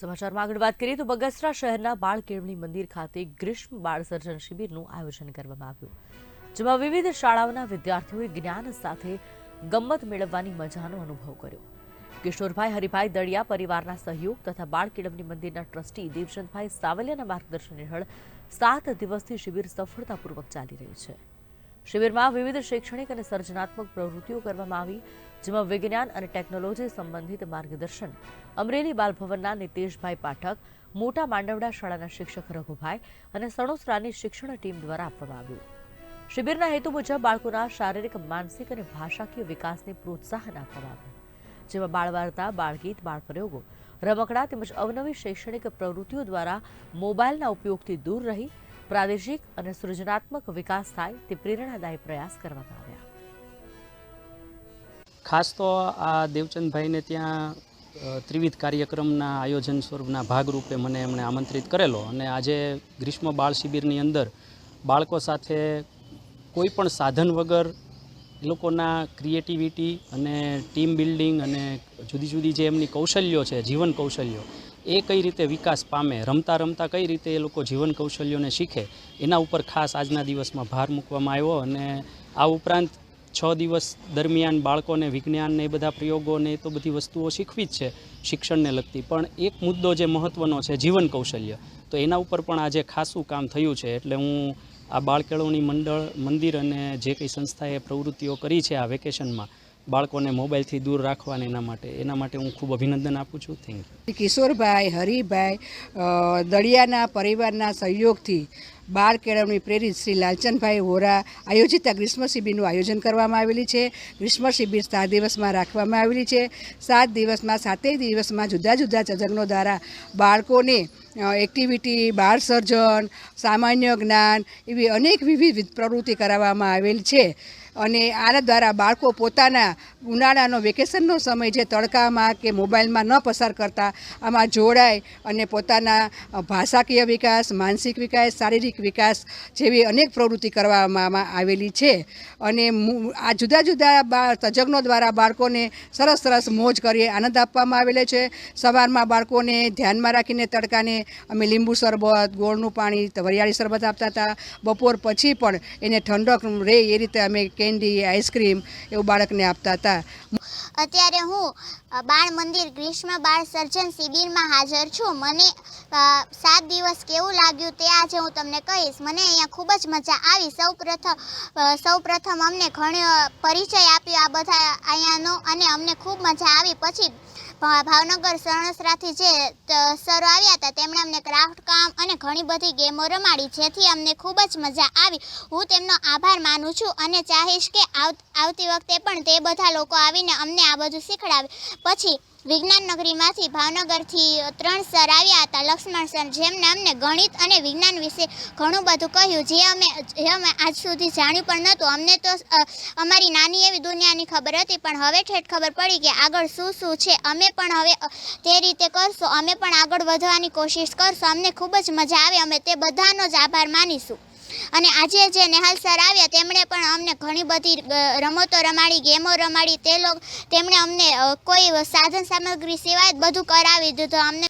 સમાચારમાં આગળ વાત કરીએ તો બગસરા શહેરના બાળ કેળવણી મંદિર ખાતે ગ્રીષ્મ બાળ સર્જન શિબિરનું આયોજન કરવામાં આવ્યું, જેમાં વિવિધ શાળાઓના વિદ્યાર્થીઓએ જ્ઞાન સાથે ગમ્મત મેળવવાની મજાનો અનુભવ કર્યો. કિશોરભાઈ હરિભાઈ દળિયા પરિવારના સહયોગ તથા બાળ કેળવણી મંદિરના ટ્રસ્ટી દેવચંદભાઈ સાવલિયાના માર્ગદર્શન હેઠળ સાત દિવસથી શિબિર સફળતાપૂર્વક ચાલી રહી છે. શિબિરમાં વિવિધ શૈક્ષણિક અને સર્જનાત્મક પ્રવૃત્તિઓ કરવામાં આવી, જેમાં વિજ્ઞાન અને ટેકનોલોજી સંબંધિત માર્ગદર્શન. અમરેલી બાલભવનના નિતેશભાઈ પાઠક, મોટા માંડવડા શાળાના શિક્ષક રઘુભાઈ અને સણોસરાની શિક્ષણ ટીમ દ્વારા આપવામાં આવ્યું. શિબિરના હેતુ મુજબ બાળકોના શારીરિક, માનસિક અને ભાષાકીય વિકાસને પ્રોત્સાહન આપવામાં આવ્યું. જેમાં બાળવાર્તા, બાળગીત બાળ પ્રયોગો રમકડા તેમજ અવનવી શૈક્ષણિક પ્રવૃત્તિઓ દ્વારા મોબાઈલના ઉપયોગથી દૂર રહી પ્રાદેશિક અને સૃજનાત્મક વિકાસ થાય તે પ્રેરણાદાયી પ્રયાસ કરવામાં આવ્યા. ખાસ તો આ દેવચંદભાઈને ત્યાં ત્રિવિધ કાર્યક્રમના આયોજન સ્વરૂપના ભાગરૂપે મને એમણે આમંત્રિત કરેલો અને આજે ગ્રીષ્મ બાળ શિબિરની અંદર બાળકો સાથે કોઈ પણ સાધન વગર એ લોકોના ક્રિએટિવિટી અને ટીમ બિલ્ડિંગ અને જુદી જુદી જે એમની કૌશલ્યો છે, જીવન કૌશલ્યો એ કઈ રીતે વિકાસ પામે, રમતા રમતા કઈ રીતે એ લોકો જીવન કૌશલ્યોને શીખે, એના ઉપર ખાસ આજના દિવસમાં ભાર મૂકવામાં આવ્યો અને આ ઉપરાંત છ દિવસ દરમિયાન બાળકોને વિજ્ઞાનને એ બધા પ્રયોગોને એ તો બધી વસ્તુઓ શીખવી જ છે, શિક્ષણને લગતી. પણ એક મુદ્દો જે મહત્ત્વનો છે જીવન કૌશલ્ય, તો એના ઉપર પણ આજે ખાસું કામ થયું છે. એટલે હું આ બાળ મંડળ, મંદિર અને જે કંઈ સંસ્થાએ પ્રવૃત્તિઓ કરી છે આ વેકેશનમાં બાળકોને મોબાઈલથી દૂર રાખવાને એના માટે એના માટે હું ખૂબ અભિનંદન આપું છું. થેન્ક યુ કિશોરભાઈ, હરિભાઈ દળિયાના પરિવારના સહયોગથી બાળ કેળવણી પ્રેરિત શ્રી લાલચંદભાઈ વોરા આયોજિત આ ગ્રીષ્મ શિબિરનું આયોજન કરવામાં આવેલી છે. ગ્રીષ્મ શિબિર સાત દિવસમાં રાખવામાં આવેલી છે. સાત દિવસમાં, સાતેય દિવસમાં જુદા જુદા તજજ્ઞો દ્વારા બાળકોને એક્ટિવિટી બાળ સર્જન, સામાન્ય જ્ઞાન એવી અનેક વિવિધ પ્રવૃત્તિ કરાવવામાં આવેલ છે. અને આના દ્વારા બાળકો પોતાના ઉનાળાનો વેકેશનનો સમય જે તડકામાં કે મોબાઈલમાં ન પસાર કરતા, આમાં જોડાય અને પોતાના ભાષાકીય વિકાસ, માનસિક વિકાસ, શારીરિક વિકાસ જેવી અનેક પ્રવૃત્તિ કરવામાં આવેલી છે. અને આ જુદા જુદા તજજ્ઞો દ્વારા બાળકોને સરસ સરસ મોજ કરી આનંદ આપવામાં આવેલો છે. સવારમાં બાળકોને ધ્યાનમાં રાખીને તડકાને અમે લીંબુ શરબત, ગોળનું પાણી, વરિયાળી શરબત આપતા હતા. બપોર પછી પણ એને ઠંડક રહે એ રીતે અમે કેન્ડી આઈસ્ક્રીમ એવું બાળકને આપતા હતા. અત્યારે હું બાળ મંદિર ગ્રીષ્મ બાળ સર્જન શિબિરમાં હાજર છું. મને સાત દિવસ કેવું લાગ્યું તે આજે હું તમને કહીશ. મને અહીંયા ખૂબ જ મજા આવી. સૌ પ્રથમ સૌ પ્રથમ અમને ઘણો પરિચય આપ્યો આ બધા અહીંયાનો અને અમને ખૂબ મજા આવી. પછી ભાવનગર સણસરાથી જે સરો આવ્યા હતા તેમણે અમને ક્રાફ્ટ કામ અને ઘણી બધી ગેમો રમાડી, જેથી અમને ખૂબ જ મજા આવી. હું તેમનો આભાર માનું છું અને ચાહીશ કે આવતી વખતે પણ તે બધા લોકો આવીને અમને આ બધું શીખડાવે. પછી વિજ્ઞાન નગરીમાંથી ભાવનગરથી ત્રણ સર આવ્યા હતા, લક્ષ્મણ સર, જેમને અમને ગણિત અને વિજ્ઞાન વિશે ઘણું બધું કહ્યું. જે અમે જે અમે આજ સુધી જાણ્યું પણ નહોતું. અમને તો અમારી નાની એવી દુનિયાની ખબર હતી, પણ હવે ઠેઠ ખબર પડી કે આગળ શું શું છે. અમે પણ હવે તે રીતે કરશું. અમે પણ આગળ વધવાની કોશિશ કરશું. અમને ખૂબ જ મજા આવે. અમે તે બધાનો જ આભાર માનીશું. અને આજે જે નેહાલ સર આવ્યા, તેમણે પણ અમને ઘણી બધી રમતો રમાડી, ગેમો રમાડી, તે લોકો, તેમણે અમને કોઈ સાધન સામગ્રી સિવાય બધું કરાવી દીધું. અમને